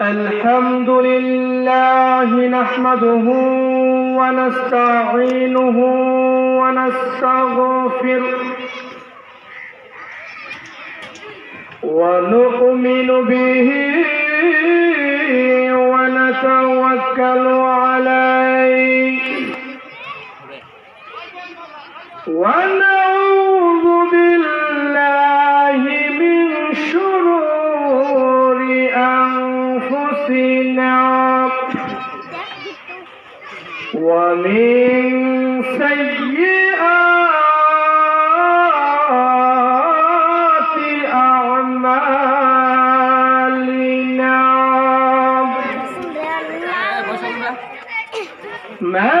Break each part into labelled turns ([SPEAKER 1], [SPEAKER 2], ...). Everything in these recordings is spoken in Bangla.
[SPEAKER 1] الحمد لله نحمده ونستعينه ونستغفره ونؤمن به ونتوكل عليه ونعوذ ومن سيئات أعمالنا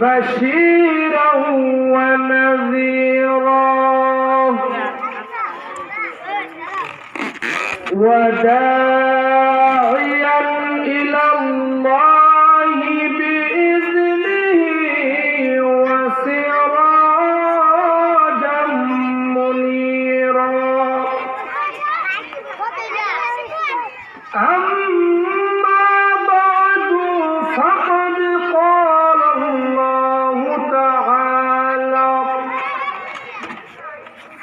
[SPEAKER 1] بشيرا ونذيرا. وداعيا إلى الله بإذنه وسراجا منيرا. أما بعد فقد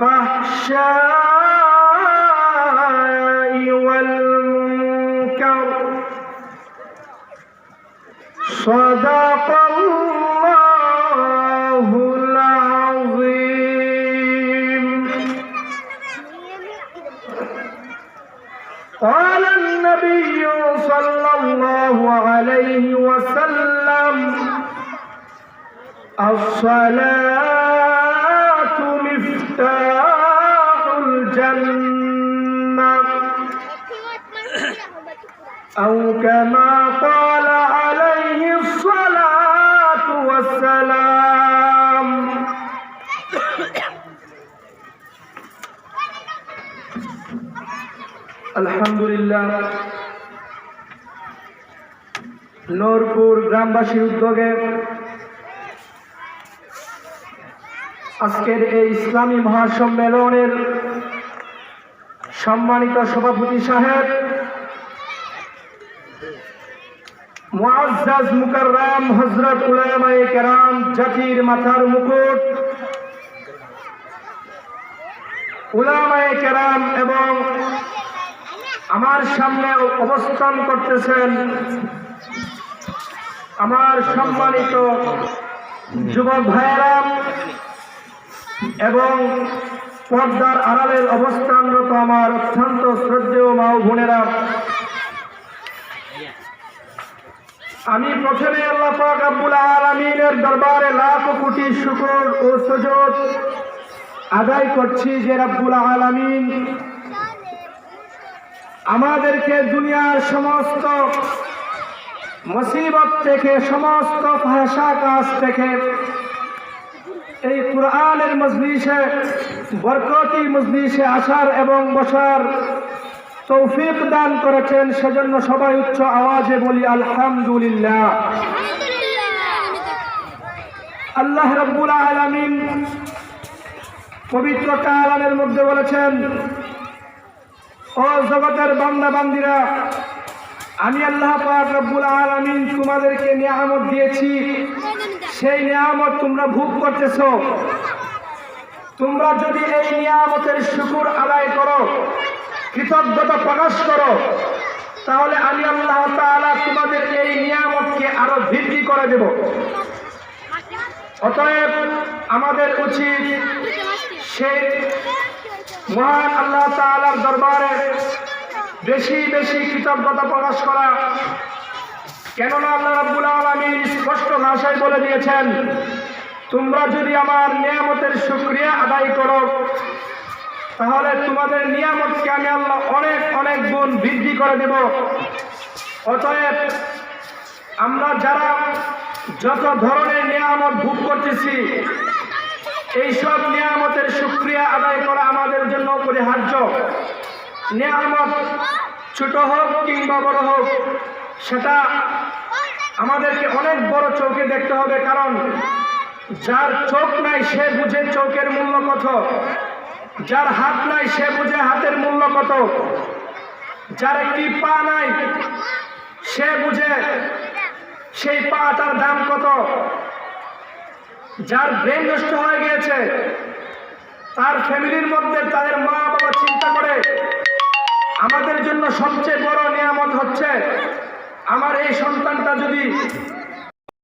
[SPEAKER 1] الفحشاء والمنكر. صدق الله العظيم. قال النبي صلى الله عليه وسلم الصلاة أو كما قال عليه الصلاة والسلام আলহামদুলিল্লাহ নূরপুর গ্রামবাসীর উদ্যোগে আজকের এই ইসলামী মহাসম্মেলনের সম্মানিত সভাপতি সাহেব মুআজ্জাজ মুকাররাম হযরত উলামায়ে কেরাম জাতির মাথার মুকুট। উলামায়ে কেরাম এবং আমার সামনে অবস্থান করতেছেন আমার সম্মানিত যুবক ভাইয়েরা এবং পর্দার আড়ালের অবস্থানরত আমার অত্যন্ত শ্রদ্ধেয় মা বোনেরা। আমি প্রথমে আল্লাহ পাক আব্বুল আলমিনের দরবারে লাখ কোটি শুকর ও সুযোগ আদায় করছি যে রাব্বুল আলামিন। আমাদেরকে দুনিয়ার সমস্ত মুসিবত থেকে, সমস্ত ভাষা কাজ থেকে এই কোরআনের মজলিসে, বরকতি মজলিসে আসার এবং বসার তৌফিক দান করেছেন, সেজন্য সবাই উচ্চ আওয়াজে বলি, আলহামদুলিল্লাহ। আল্লাহ রব্বুল আলামিন পবিত্র কালামের মধ্যে বলেছেন, ও জগতের বান্দা বান্দিরা আমি আল্লাহ পাক রব্বুল আলামিন তোমাদেরকে নিয়ামত দিয়েছি। সেই নিয়ামত তোমরা ভোগ করতেছো। তোমরা যদি এই নিয়ামতের শুকুর আদায় করো কৃতজ্ঞতা প্রকাশ করো, তাহলে আমি আল্লাহ তোমাদের এই নিয়ামতকে আরও বৃদ্ধি করে দেব। অতএব আমাদের উচিত সেই মহান আল্লাহ তাআলার দরবারে বেশি বেশি কৃতজ্ঞতা প্রকাশ করা। কেননা আল্লাহ রাব্বুল আলামিন স্পষ্ট ভাষায় বলে দিয়েছেন, তোমরা যদি আমার নিয়ামতের শুকরিয়া আদায় করো তাহলে তোমাদের নিয়ামতকে আমি আল্লাহ অনেক অনেক গুণ বৃদ্ধি করে দেব। অতএব আমরা যারা যত ধরনের নিয়ামত ভোগ করতেছি, এইসব নিয়ামতের শুক্রিয়া আদায় করা আমাদের জন্য অপরিহার্য। নিয়ামত ছোট হোক কিংবা বড় হোক, সেটা আমাদেরকে অনেক বড় চৌকে দেখতে হবে, কারণ যার চোখ নাই সে বুঝে চোখের মূল্য কত। যার হাত নাই, সে বুঝে হাতের মূল্য কত। যার একটি পা নাই, সে বুঝে সেই পাটার দাম কত। যার ব্রেন নষ্ট হয়ে গিয়েছে, তার ফ্যামিলির মধ্যে তাদের মা বাবা চিন্তা করে, আমাদের জন্য সবচেয়ে বড় নিয়ামত হচ্ছে, আমার এই সন্তানটা যদি